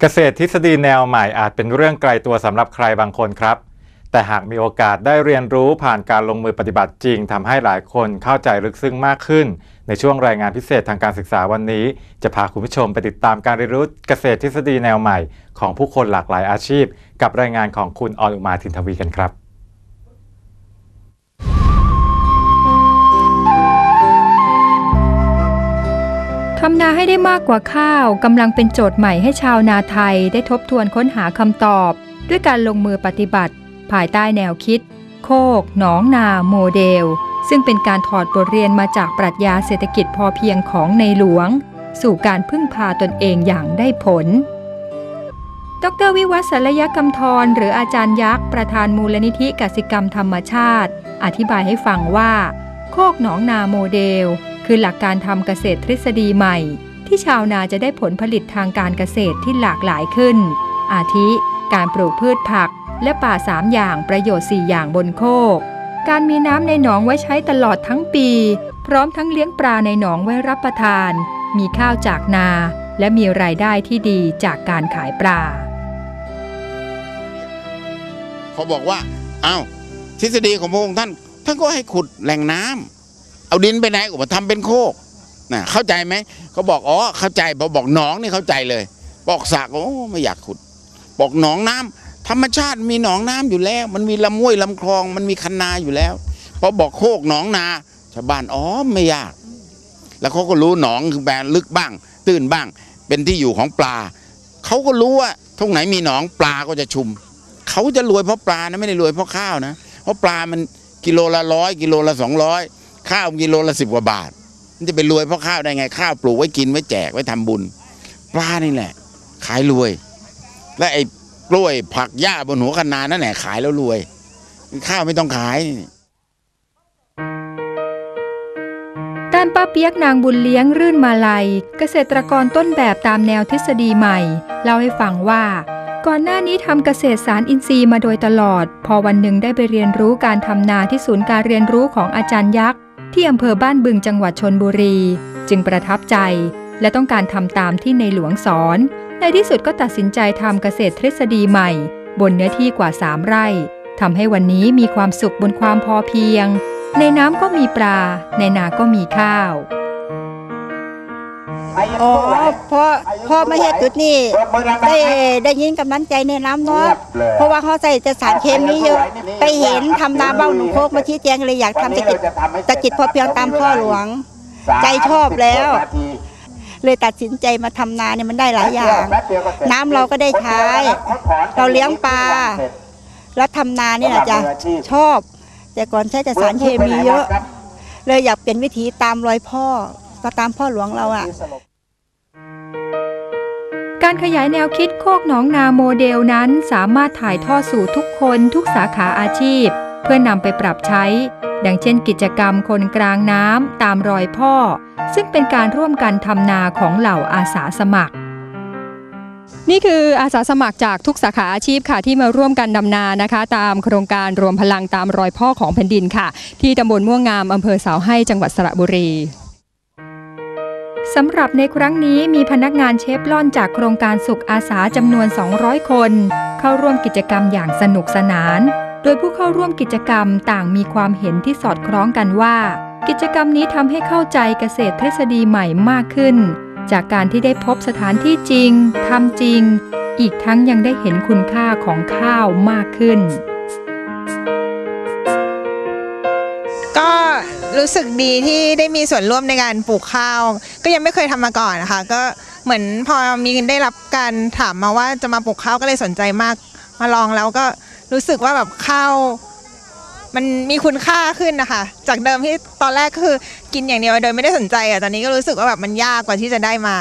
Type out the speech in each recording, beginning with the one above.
เกษตรทฤษฎีแนวใหม่อาจเป็นเรื่องไกลตัวสำหรับใครบางคนครับ แต่หากมีโอกาสได้เรียนรู้ผ่านการลงมือปฏิบัติจริงทำให้หลายคนเข้าใจลึกซึ้งมากขึ้น ในช่วงรายงานพิเศษทางการศึกษาวันนี้ จะพาคุณผู้ชมไปติดตามการเรียนรู้เกษตรทฤษฎีแนวใหม่ ของผู้คนหลากหลายอาชีพ กับรายงานของคุณออนอุมาทินทวีกันครับำนาให้ได้มากกว่าข้าวกำลังเป็นโจทย์ใหม่ให้ชาวนาไทยได้ทบทวนค้นหาคำตอบ ด้วยการลงมือปฏิบัติ ภายใต้แนวคิด โคก หนองนาโมเดล ซึ่งเป็นการถอดบทเรียนมาจากปรัชญาเศรษฐกิจพอเพียงของในหลวง สู่การพึ่งพาตนเองอย่างได้ผล ดรวิวัฒน์ศัลยกรรมทรหรืออาจารย์ยักษ์ประธานมูลนิธิกสิกรรมธรรมชาติ อธิบายให้ฟังว่า โคกหนองนาโมเดล คือหลักการทำเกษตรทฤษฎีใหม่ ที่ชาวนาจะได้ผลผลิตทางการเกษตรที่หลากหลายขึ้น อาทิ การปลูกพืชผัก และป่าสามอย่างประโยชน์4อย่างบนโคก การมีน้ำในหนองไว้ใช้ตลอดทั้งปี พร้อมทั้งเลี้ยงปลาในหนองไว้รับประทาน มีข้าวจากนา และมีรายได้ที่ดีจากการขายปลาเขาบอกว่าอ้าวทฤษฎีของพระองค์ท่าน ท่านก็ให้ขุดแหล่งน้ำ เอาดินไปไหนก็มาทำเป็นโคกนะเข้าใจไหมเขาบอกอ๋อเข้าใจพอบอกหนองนี่เข้าใจเลย บอกสระก็โอ้ไม่อยากขุด บอกหนองน้ำธรรมชาติมีหนองน้ำอยู่แล้ว มันมีลำห้วยลำคลอง มันมีคันนาอยู่แล้วพอบอกโคกหนองนาชาวบ้านอ๋อไม่ยาก แล้วเขาก็รู้หนองคือแบนลึกบ้าง ตื้นบ้าง เป็นที่อยู่ของปลาเขาก็รู้ว่าตรงไหนมีหนองปลาก็จะชุมเขาจะรวยเพราะปลานะไม่ได้รวยเพราะข้าวนะเพราะปลามันกิโลละร้อยกิโลละสองร้อย ข้าวกิโลละสิบกว่าบาท มันจะไปรวยเพราะข้าวได้ไง ข้าวปลูกไว้กินไว้แจกไว้ทำบุญปลานี่แหละ ขายรวย และไอ้กล้วยผักหญ้าบนหัวคะนานั่นแหละขายแล้วรวย ข้าวไม่ต้องขายด้านป้าเปียกนางบุญเลี้ยงรื่นมาลัย เกษตรกรต้นแบบตามแนวทฤษฎีใหม่ เล่าให้ฟังว่า ก่อนหน้านี้ทำเกษตรสารอินทรีย์มาโดยตลอด พอวันหนึ่งได้ไปเรียนรู้การทำนาที่ศูนย์การเรียนรู้ของอาจารย์ยักษ์ ที่อำเภอบ้านบึงจังหวัดชนบุรี จึงประทับใจ และต้องการทำตามที่ในหลวงสอน ในที่สุดก็ตัดสินใจทำเกษตรทฤษฎีใหม่ บนเนื้อที่กว่า3ไร่ทำให้วันนี้มีความสุขบนความพอเพียง ในน้ำก็มีปลา ในนาก็มีข้าว อ๋อเพราะเพราะมาเฮ็ดจุดนี้ได้ได้ยินกำลังใจในน้ำเนาะเพราะว่าเขาใส่แต่สารเคมีเยอะไปเห็นทำนาเบ้าหนุ่มโคกมาชี้แจงเลยอยากทำตะกิจตะกิจพอเพียงตามพ่อหลวง ใจชอบแล้ว เลยตัดสินใจมาทำนาเนี่ยมันได้หลายอย่าง น้ำเราก็ได้ใช้ เราเลี้ยงปลาแล้วทำนาเนี่ยนะจ๊ะชอบ แต่ก่อนใช้แต่สารเคมีเยอะ เลยอยากเปลี่ยนวิถีตามรอยพ่อก็ตามพ่อหลวงเราอะ การขยายแนวคิดโคกหนองนาโมเดลนั้นสามารถถ่ายทอดสู่ทุกคนทุกสาขาอาชีพ เพื่อนำไปปรับใช้ ดังเช่นกิจกรรมคนกลางน้ำตามรอยพ่อ ซึ่งเป็นการร่วมกันทำนาของเหล่าอาสาสมัคร นี่คืออาสาสมัครจากทุกสาขาอาชีพค่ะที่มาร่วมกันดำนานะคะ ตามโครงการรวมพลังตามรอยพ่อของแผ่นดินค่ะ ที่ตำบลม่วงงามอำเภอเสาให้จังหวัดสระบุรี สำหรับในครั้งนี้มีพนักงานเชฟล่อนจากโครงการสุขอาสาจำนวน 200 คน เข้าร่วมกิจกรรมอย่างสนุกสนาน โดยผู้เข้าร่วมกิจกรรมต่างมีความเห็นที่สอดคล้องกันว่า กิจกรรมนี้ทำให้เข้าใจเกษตรทฤษฎีใหม่มากขึ้น จากการที่ได้พบสถานที่จริงทำจริง อีกทั้งยังได้เห็นคุณค่าของข้าวมากขึ้น ก็ รู้สึกดีที่ได้มีส่วนร่วมในการปลูกข้าว ก็ยังไม่เคยทำมาก่อนนะคะก็เหมือนพอมีได้รับการถามมาว่าจะมาปลูกข้าวก็เลยสนใจมาก มาลองแล้วก็รู้สึกว่าแบบข้าวมันมีคุณค่าขึ้นนะคะ จากเดิมที่ตอนแรกก็คือกินอย่างเดียวโดยไม่ได้สนใจอะตอนนี้ก็รู้สึกว่าแบบมันยากกว่าที่จะได้มา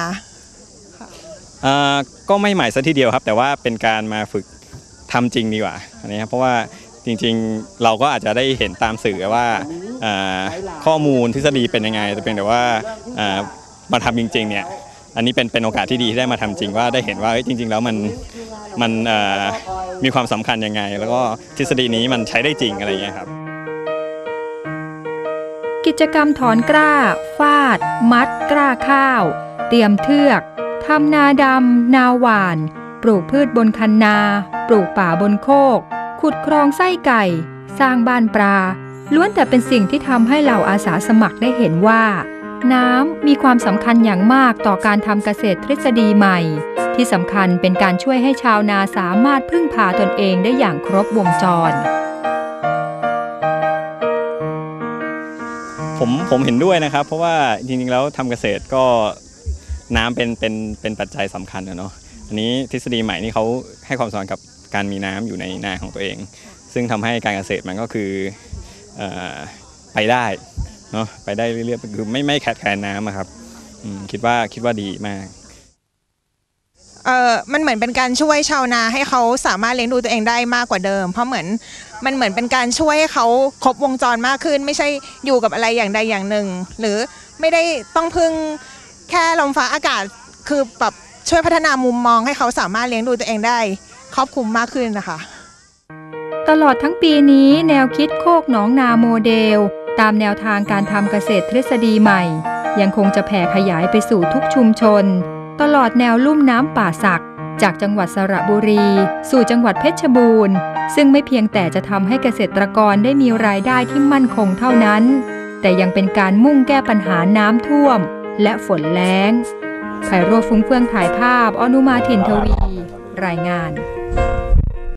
ก็ไม่ใหม่ซะทีเดียวครับ แต่ว่าเป็นการมาฝึกทำจริงดีกว่าอันนี้ครับเพราะว่า จริงๆเราก็อาจจะได้เห็นตามสื่อว่าข้อมูลทฤษฎีเป็นยังไงแต่เพียงแต่ว่ามาทำจริงๆเนี่ยอันนี้เป็นเป็นโอกาสที่ดีที่ได้มาทำจริงว่าได้เห็นว่าจริง ๆ แล้วมันมันมีความสำคัญยังไง แล้วก็ทฤษฎีนี้มันใช้ได้จริงอะไรอย่างเงี้ยครับ กิจกรรมถอนกล้า ฟาด มัด กล้าข้าว เตรียมเทือกทำนาดำ นาหวาน ปลูกพืชบนคันนา ปลูกป่าบนโคก ขุดคลองไส้ไก่ สร้างบ้านปลา ล้วนแต่เป็นสิ่งที่ทำให้เหล่าอาสาสมัครได้เห็นว่า น้ำมีความสำคัญอย่างมากต่อการทำเกษตรทฤษฎีใหม่ ที่สำคัญเป็นการช่วยให้ชาวนาสามารถพึ่งพาตนเองได้อย่างครบวงจรผมผมเห็นด้วยนะครับ เพราะว่าจริงๆแล้วทำเกษตรก็น้ำเป็นเป็นเป็นปัจจัยสำคัญนะเนาะอันนี้ทฤษฎีใหม่นี่เขาให้ความสำคัญกับ การมีน้ำอยู่ในนาของตัวเอง ซึ่งทำให้การเกษตรมันก็คืออไปได้เนาะไปได้เรื่อยๆคือไม่ไม่แคดแคลนน้ำครับคิดว่าคิดว่าดีมากเออมันเหมือนเป็นการช่วยชาวนาให้เขาสามารถเลี้ยงดูตัวเองได้มากกว่าเดิม เพราะเหมือนมันเหมือนเป็นการช่วยให้เขาครบวงจรมากขึ้น ไม่ใช่อยู่กับอะไรอย่างใดอย่างหนึ่ง หรือไม่ได้ต้องพึ่งแค่ลมฟ้าอากาศคือแบบช่วยพัฒนามุมมองให้เขาสามารถเลี้ยงดูตัวเองได้ ครอบคลุมมากขึ้นนะคะ ตลอดทั้งปีนี้แนวคิดโคกหนองนาโมเดล ตามแนวทางการทำเกษตรทฤษฎีใหม่ ยังคงจะแผ่ขยายไปสู่ทุกชุมชน ตลอดแนวลุ่มน้ำป่าสักจากจังหวัดสระบุรี สู่จังหวัดเพชรบูรณ์ ซึ่งไม่เพียงแต่จะทำให้เกษตรกรได้มีรายได้ที่มั่นคงเท่านั้น แต่ยังเป็นการมุ่งแก้ปัญหาน้ำท่วม และฝนแล้งไพโรจน์ฟุ้งเฟื่องถ่ายภาพอนุมาถิ่นทวี รายงาน Bye.